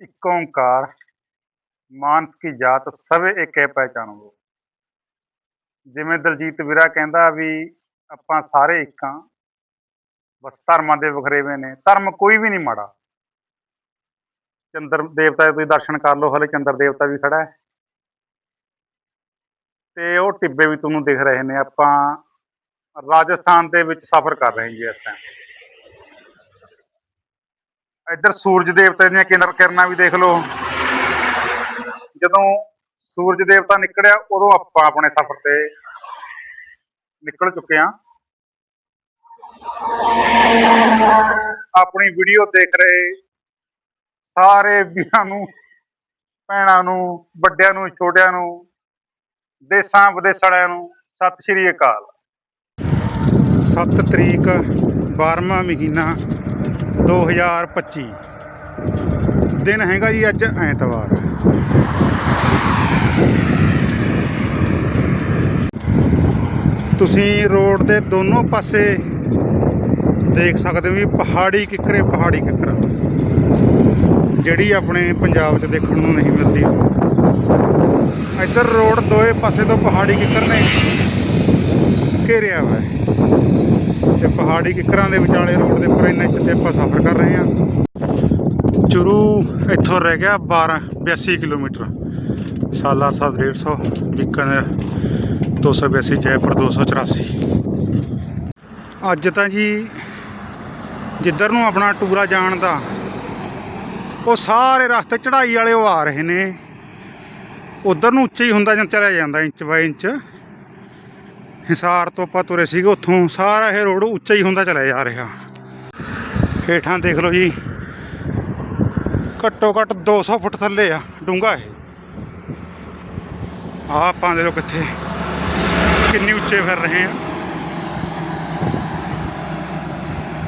ਇੱਕ ਓੰਕਾਰ, ਮਾਨਸ ਕੀ ਜਾਤ ਸਭੇ ਏਕੈ ਪਹਿਚਾਨੋ ਜਿਵੇਂ ਦਲਜੀਤ ਵੀਰਾ ਕਹਿੰਦਾ ਵੀ ਆਪਾਂ ਸਾਰੇ ਇੱਕ ਬਸ ਧਰਮਾਂ ਦੇ ਵਖਰੇਵੇਂ ਨੇ, ਧਰਮ ਕੋਈ ਵੀ ਨਹੀਂ ਮਾੜਾ। ਚੰਦਰ ਦੇਵਤਾ ਦੇ ਤੁਸੀਂ ਦਰਸ਼ਨ ਕਰ ਲਓ, ਹਲੇ ਚੰਦਰ ਦੇਵਤਾ ਵੀ ਖੜਾ ਹੈ। ਤੇ ਉਹ ਟਿੱਬੇ ਵੀ ਤੁਹਾਨੂੰ ਦਿਖ ਰਹੇ ਨੇ, ਆਪਾਂ ਰਾਜਸਥਾਨ ਦੇ ਵਿੱਚ ਸਫ਼ਰ ਕਰ ਰਹੇ ਜੀ ਇਸ ਟਾਈਮ ਇੱਧਰ ਸੂਰਜ ਦੇਵਤੇ ਦੀਆਂ ਕਿਰਨ ਕਿਰਨਾਂ ਵੀ ਦੇਖ ਲਓ। ਜਦੋਂ ਸੂਰਜ ਦੇਵਤਾ ਨਿਕਲਿਆ, ਉਦੋਂ ਆਪਾਂ ਆਪਣੇ ਸਫ਼ਰ ਤੇ ਨਿਕਲ ਚੁੱਕੇ ਹਾਂ। ਆਪਣੀ ਵੀਡੀਓ ਦੇਖ ਰਹੇ ਸਾਰੇ ਵੀਰਾਂ ਨੂੰ, ਭੈਣਾਂ ਨੂੰ, ਵੱਡਿਆਂ ਨੂੰ, ਛੋਟਿਆਂ ਨੂੰ, ਦੇਸਾਂ ਵਿਦੇਸਾਂ ਵਾਲਿਆਂ ਨੂੰ ਸਤਿ ਸ਼੍ਰੀ ਅਕਾਲ। 7 ਤਰੀਕ 12ਵਾਂ ਮਹੀਨਾ 2025 ਦਿਨ ਹੈਗਾ ਜੀ ਅੱਜ ਐਤਵਾਰ। ਤੁਸੀਂ ਰੋਡ ਦੇ ਦੋਨੋਂ ਪਾਸੇ ਦੇਖ ਸਕਦੇ ਹੋ ਵੀ ਪਹਾੜੀ ਕਿੱਕਰੇ, ਪਹਾੜੀ ਕਿੱਕਰਾਂ। ਜਿਹੜੀ ਆਪਣੇ ਪੰਜਾਬ 'ਚ ਦੇਖਣ ਨੂੰ ਨਹੀਂ ਮਿਲਦੀ। ਇੱਧਰ ਰੋਡ ਦੋਏ ਪਾਸੇ ਤੋਂ ਪਹਾੜੀ ਕਿੱਕਰ ਨੇ। ਘੇਰਿਆ ਹੋਇਆ ਹੈ। ਤੇ ਪਹਾੜੀ ਕਿੱਕਰਾਂ ਦੇ ਵਿਚਾਲੇ ਰੋਡ ਦੇ ਉੱਪਰ ਇੰਨੇ ਚ ਤੇ ਆਪਾਂ ਸਫ਼ਰ ਕਰ ਰਹੇ ਹਾਂ। ਚੁਰੂ ਇੱਥੋਂ ਰਹਿ ਗਿਆ 12 82 ਕਿਲੋਮੀਟਰ। ਸਾਲਾ ਸਾਲ 150 ਬੀਕਾਨੇਰ 282 ਜੈਪੁਰ 284 ਅੱਜ ਤਾਂ ਜੀ ਜਿੱਧਰ ਨੂੰ ਆਪਣਾ ਟੂਰਾ ਜਾਣ ਦਾ, ਉਹ ਸਾਰੇ ਰਸਤੇ ਚੜ੍ਹਾਈ ਵਾਲੇ ਉਹ ਆ ਰਹੇ ਨੇ। ਉਧਰ ਨੂੰ ਉੱਚਾ ਹੀ ਹੁੰਦਾ ਜਾਂ ਚਲਿਆ ਜਾਂਦਾ, ਇੰਚ ਬਾਈ ਇੰਚ। ਹਿਸਾਰ ਤੋਂ ਆਪਾਂ ਤੁਰੇ ਸੀਗੇ ਉੱਥੋਂ। ਸਾਰਾ ਇਹ ਰੋਡ ਉੱਚਾ ਹੀ ਹੁੰਦਾ ਚਲਾ ਜਾ ਰਿਹਾ। ਹੇਠਾਂ ਦੇਖ ਲਓ ਜੀ। ਘੱਟੋ ਘੱਟ 200 ਫੁੱਟ ਥੱਲੇ ਆ ਡੂੰਘਾ ਇਹ। ਆ ਆਪਾਂ ਦੇ ਲੋ ਕਿੱਥੇ, ਕਿੰਨੀ ਉੱਚੇ ਫਿਰ ਰਹੇ ਆ।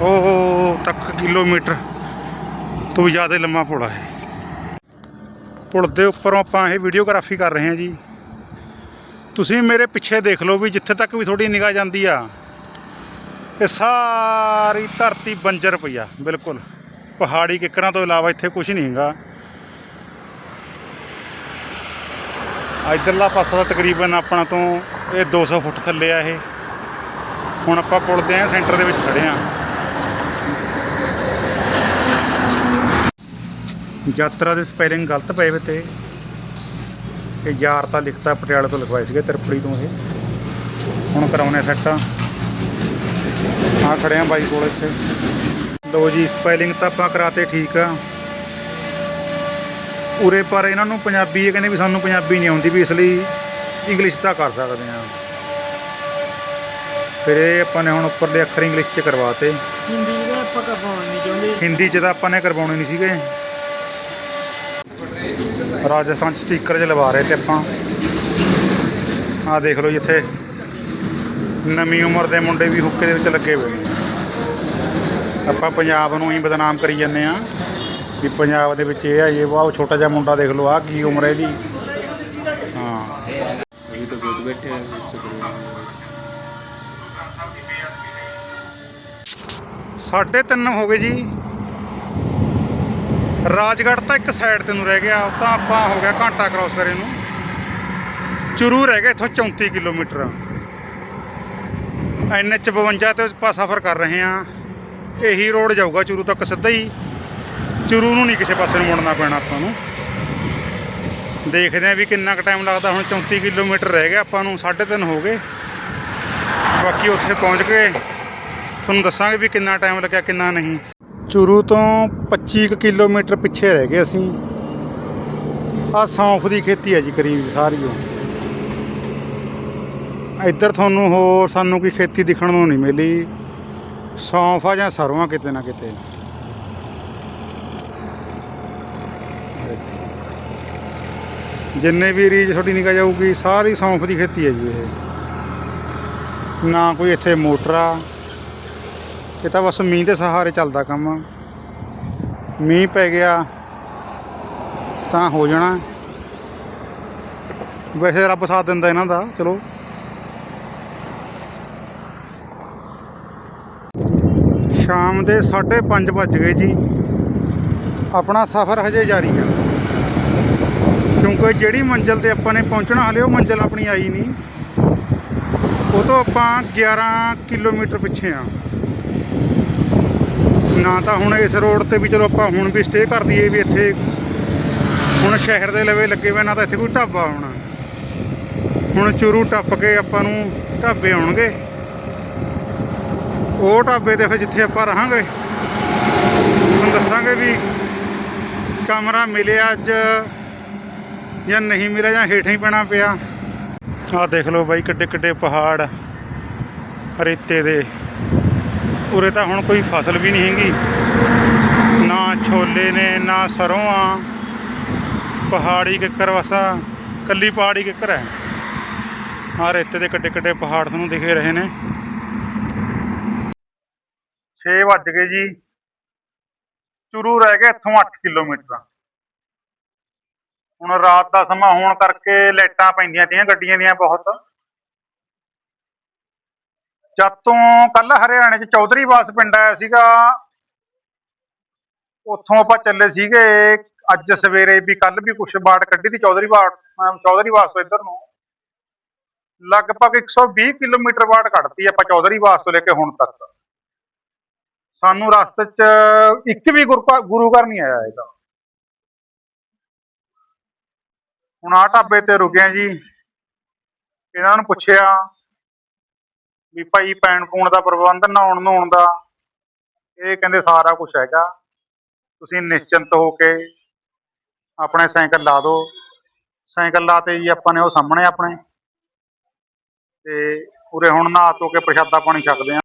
ਉਹ ਤੱਕ ਕਿਲੋਮੀਟਰ ਤੋਂ ਜ਼ਿਆਦਾ ਲੰਮਾ ਪੁਲ ਹੈ ਪੁਲ ਦੇ ਉੱਪਰੋਂ ਆਪਾਂ ਇਹ ਵੀਡੀਓਗ੍ਰਾਫੀ ਕਰ ਰਹੇ ਹਾਂ ਜੀ। ਤੁਸੀਂ ਮੇਰੇ ਪਿੱਛੇ ਦੇਖ ਲਓ ਵੀ ਜਿੱਥੇ ਤੱਕ ਵੀ ਤੁਹਾਡੀ ਨਿਗਾਹ ਜਾਂਦੀ ਆ, ਇਹ ਸਾਰੀ ਧਰਤੀ ਬੰਜਰ ਪਈ ਆ, ਬਿਲਕੁਲ। ਪਹਾੜੀ ਕਿੱਕਰਾਂ ਤੋਂ ਇਲਾਵਾ ਇੱਥੇ ਕੁਝ ਨਹੀਂ ਹੈਗਾ। ਇਧਰਲਾ ਪਾਸਾ ਤਾਂ ਤਕਰੀਬਨ ਆਪਣਾ ਤੋਂ ਇਹ 200 ਫੁੱਟ ਥੱਲੇ ਆ ਇਹ। ਹੁਣ ਆਪਾਂ ਪੁਲ ਦੇ ਆ ਸੈਂਟਰ ਦੇ ਵਿੱਚ ਖੜੇ ਆ। ਯਾਤਰਾ ਦੇ ਸਪੈਲਿੰਗ ਗਲਤ ਪਏ ਵੇ ਤੇ। ਇਹ ਯਾਰ ਤਾਂ ਲਿਖਤਾ ਪਟਿਆਲੇ ਤੋਂ ਲਿਖਵਾਏ ਸੀਗੇ ਤਿਰਪੜੀ ਤੋਂ ਇਹ। ਹੁਣ ਕਰਾਉਣੇ ਸੈੱਟ। ਆ ਖੜੇ ਆ ਬਾਈ ਕੋਲ ਇੱਥੇ। ਲੋ ਜੀ ਸਪੈਲਿੰਗ ਤਾਂ ਆਪਾਂ ਕਰਾਤੇ ਠੀਕ ਆ। ਉਰੇ ਪਰ ਇਹਨਾਂ ਨੂੰ ਪੰਜਾਬੀ ਇਹ ਕਹਿੰਦੇ ਵੀ ਸਾਨੂੰ ਪੰਜਾਬੀ ਨਹੀਂ ਆਉਂਦੀ ਵੀ ਇਸ ਲਈ ਇੰਗਲਿਸ਼ ਤਾਂ ਕਰ ਸਕਦੇ ਆ। ਫਿਰ ਇਹ ਆਪਾਂ ਨੇ ਹੁਣ ਉੱਪਰਲੇ ਅੱਖਰ ਇੰਗਲਿਸ਼ 'ਚ ਕਰਵਾਤੇ। ਹਿੰਦੀ ਦਾ ਆਪਾਂ ਕਰਵਾਉਣਾ ਨਹੀਂ ਚਾਹੁੰਦੇ। ਹਿੰਦੀ 'ਚ ਤਾਂ ਆਪਾਂ ਨੇ ਕਰਵਾਉਣੇ ਨਹੀਂ ਸੀਗੇ। ਰਾਜਸਥਾਨ 'ਚ ਸਟicker ਜਿਹਾ ਲਵਾ ਰਹੇ ਤੇ ਆਪਾਂ। ਆਹ ਦੇਖ ਲਓ ਜਿੱਥੇ ਨਵੀਂ ਉਮਰ ਦੇ ਮੁੰਡੇ ਵੀ ਹੁੱਕੇ ਦੇ ਵਿੱਚ ਲੱਗੇ ਹੋਏ ਨੇ। ਆਪਾਂ ਪੰਜਾਬ ਨੂੰ ਹੀ ਬਦਨਾਮ ਕਰੀ ਜਾਂਦੇ ਆ ਵੀ ਪੰਜਾਬ ਦੇ ਵਿੱਚ ਇਹ ਆ, ਇਹ ਵਾਹ, ਉਹ ਛੋਟਾ ਜਿਹਾ ਮੁੰਡਾ ਦੇਖ ਲਓ, ਆਹ ਕੀ ਉਮਰ ਹੈ ਇਹਦੀ। ਹਾਂ। ਇਹ ਤਾਂ ਬਹੁਤ ਬੈਠੇ ਆ ਇੰਸਟਾਗ੍ਰਾਮ ਸਾਢੇ ਤਿੰਨ ਹੋ ਗਏ ਜੀ। ਰਾਜਗੜ੍ਹ ਤਾਂ ਇੱਕ ਸਾਈਡ ਤੇ ਨੂੰ ਰਹਿ ਗਿਆ, ਉਹ ਤਾਂ ਆਪਾਂ ਹੋ ਗਿਆ ਘੰਟਾ ਕ੍ਰਾਸ ਕਰੇ ਨੂੰ। ਚੁਰੂ ਰਹਿ ਗਿਆ ਇੱਥੋਂ 34 ਕਿਲੋਮੀਟਰ। ਐਨਐਚ 52 ਤੇ ਆਪਾਂ ਸਫ਼ਰ ਕਰ ਰਹੇ ਹਾਂ। ਇਹੀ ਰੋਡ ਜਾਊਗਾ ਚੁਰੂ ਤੱਕ ਸਿੱਧਾ ਹੀ। ਚੁਰੂ ਨੂੰ ਨਹੀਂ ਕਿਸੇ ਪਾਸੇ ਨੂੰ ਮੁੜਨਾ ਪੈਣਾ ਆਪਾਂ ਨੂੰ। ਦੇਖਦੇ ਹਾਂ ਵੀ ਕਿੰਨਾ ਕੁ ਟਾਈਮ ਲੱਗਦਾ, ਹੁਣ 34 ਕਿਲੋਮੀਟਰ ਰਹਿ ਗਿਆ ਆਪਾਂ ਨੂੰ 3.5 ਹੋ ਗਏ। ਬਾਕੀ ਉੱਥੇ ਪਹੁੰਚ ਕੇ ਤੁਹਾਨੂੰ ਦੱਸਾਂਗੇ ਵੀ ਕਿੰਨਾ ਟਾਈਮ ਲੱਗਿਆ, ਕਿੰਨਾ ਨਹੀਂ। ਚੁਰੂ ਤੋਂ 25 ਕੁ ਕਿਲੋਮੀਟਰ ਪਿੱਛੇ ਰਹਿ ਗਏ ਅਸੀਂ। ਆ ਸੌਂਫ ਦੀ ਖੇਤੀ ਹੈ ਜੀ ਕਰੀਬ ਸਾਰੀ ਉਹ। ਇੱਧਰ ਤੁਹਾਨੂੰ ਹੋਰ ਸਾਨੂੰ ਕੋਈ ਖੇਤੀ ਦਿਖਣ ਨੂੰ ਨਹੀਂ ਮਿਲੀ। ਸੌਂਫ ਆ ਜਾਂ ਸਰੋਂ ਕਿਤੇ ਨਾ ਕਿਤੇ। ਜਿੰਨੇ ਵੀ ਰੀਜ ਤੁਹਾਡੀ ਨਿਕਾ ਜਾਊਗੀ, ਸਾਰੀ ਸੌਂਫ ਦੀ ਖੇਤੀ ਹੈ ਜੀ ਇਹ। ਨਾ ਕੋਈ ਇੱਥੇ ਮੋਟਰ ਆ ਇਹ ਤਾਂ ਬਸ ਮੀਂਹ ਦੇ ਸਹਾਰੇ ਚੱਲਦਾ ਕੰਮ। ਮੀਂਹ ਪੈ ਗਿਆ ਤਾਂ ਹੋ ਜਾਣਾ। ਵੈਸੇ ਰੱਬ ਸਾਥ ਦਿੰਦਾ ਇਹਨਾਂ ਦਾ, ਚਲੋ। ਸ਼ਾਮ ਦੇ 5:30 ਵੱਜ ਗਏ ਜੀ। ਆਪਣਾ ਸਫ਼ਰ ਹਜੇ ਜਾਰੀ ਆ। ਕਿਉਂਕਿ ਜਿਹੜੀ ਮੰਜ਼ਿਲ ਤੇ ਆਪਾਂ ਨੇ ਪਹੁੰਚਣਾ ਹਲੇ, ਉਹ ਮੰਜ਼ਿਲ ਆਪਣੀ ਆਈ ਨਹੀਂ। ਉਹ ਤੋਂ ਆਪਾਂ 11 ਕਿਲੋਮੀਟਰ ਪਿੱਛੇ ਆ। ਨਾ ਤਾਂ ਹੁਣ ਇਸ ਰੋਡ ਤੇ ਵੀ ਚਲੋ ਆਪਾਂ ਹੁਣ ਵੀ ਸਟੇ ਕਰ ਦਈਏ ਵੀ ਇੱਥੇ ਹੁਣ ਸ਼ਹਿਰ ਦੇ ਲਵੇ ਲੱਗੇ ਹੋਏ, ਨਾ ਤਾਂ ਇੱਥੇ ਕੋਈ ਢਾਬਾ ਆਉਣਾ ਹੁਣ ਚੁਰੂ ਟੱਪ ਕੇ ਆਪਾਂ ਨੂੰ ਢਾਬੇ ਆਉਣਗੇ। ਉਹ ਢਾਬੇ ਤੇ ਫਿਰ ਜਿੱਥੇ ਆਪਾਂ ਰਹਾਂਗੇ, ਤੁਹਾਨੂੰ ਦੱਸਾਂਗੇ ਵੀ ਕਮਰਾ ਮਿਲਿਆ ਅੱਜ ਜਾਂ ਨਹੀਂ ਮਿਲਿਆ ਜਾਂ ਹੇਠਾਂ ਹੀ ਪੈਣਾ ਪਿਆ। ਆਹ ਦੇਖ ਲਓ ਬਾਈ ਕਿੱਡੇ ਕਿੱਡੇ ਪਹਾੜ ਰੇਤੇ ਦੇ। ਉਰੇ ਤਾਂ ਹੁਣ ਕੋਈ ਫਸਲ ਵੀ ਨਹੀਂ ਹੈਗੀ। ਨਾ ਛੋਲੇ ਨੇ, ਨਾ ਸਰੋਂ ਆ। ਪਹਾੜੀ ਕਿੱਕਰ ਵਸਾ, ਕੱਲੀ ਪਹਾੜੀ ਕਿੱਕਰ ਹੈ। ਆਹ ਰੇਤੇ ਦੇ ਕਿੱਡੇ ਕਿੱਡੇ ਪਹਾੜ ਤੁਹਾਨੂੰ ਦਿਖੇ ਰਹੇ ਨੇ। 6 ਵੱਜ ਗਏ ਜੀ। ਚੁਰੂ ਰਹਿ ਗਿਆ ਇੱਥੋਂ 8 ਕਿਲੋਮੀਟਰ। ਹੁਣ ਰਾਤ ਦਾ ਸਮਾਂ ਹੋਣ ਕਰਕੇ ਲਾਈਟਾਂ ਪੈਂਦੀਆਂ ਤੀਆਂ, ਗੱਡੀਆਂ ਦੀਆਂ ਬਹੁਤ। ਜਦ ਤੋਂ ਕੱਲ ਹਰਿਆਣੇ ਚ ਚੌਧਰੀ ਵਾਸ ਪਿੰਡ ਆਇਆ ਸੀਗਾ, ਉੱਥੋਂ ਆਪਾਂ ਚੱਲੇ ਸੀਗੇ। ਅੱਜ ਸਵੇਰੇ ਵੀ ਕੱਲ ਵੀ ਕੁਛ ਬਾੜ ਕੱਢੀ ਦੀ ਚੌਧਰੀ ਬਾੜ ਚੌਧਰੀ ਵਾਸ ਤੋਂ ਇੱਧਰ ਨੂੰ। ਲਗਭਗ 120 ਕਿਲੋਮੀਟਰ ਬਾੜ ਕੱਢਤੀ ਆਪਾਂ ਚੌਧਰੀ ਵਾਸ ਤੋਂ ਲੈ ਕੇ ਹੁਣ ਤੱਕ। ਸਾਨੂੰ ਰਸਤੇ 'ਚ ਇੱਕ ਵੀ ਗੁਰੂ ਘਰ- ਗੁਰੂ ਘਰ ਨਹੀਂ ਆਇਆ ਇਹਦਾ ਹੁਣ ਆ ਢਾਬੇ ਤੇ ਰੁਕਿਆ ਜੀ। ਇਹਨਾਂ ਨੂੰ ਪੁੱਛਿਆ ਵੀ ਭਾਈ ਪੈਣ ਪੂਣ ਦਾ ਪ੍ਰਬੰਧ, ਨਹਾਉਣ ਨਹਾਉਣ ਦਾ, ਇਹ ਕਹਿੰਦੇ ਸਾਰਾ ਕੁਝ ਹੈਗਾ। ਤੁਸੀਂ ਨਿਸ਼ਚਿੰਤ ਹੋ ਕੇ ਆਪਣੇ ਸਾਈਕਲ ਲਾ ਦਿਓ। ਸਾਈਕਲ ਲਾਤੇ ਜੀ ਆਪਾਂ ਨੇ ਉਹ ਸਾਹਮਣੇ ਆਪਣੇ। ਤੇ ਉਰੇ ਹੁਣ ਨਹਾ ਧੋ ਕੇ ਪ੍ਰਸ਼ਾਦਾ ਪਾਣੀ ਛਕਦੇ ਆ।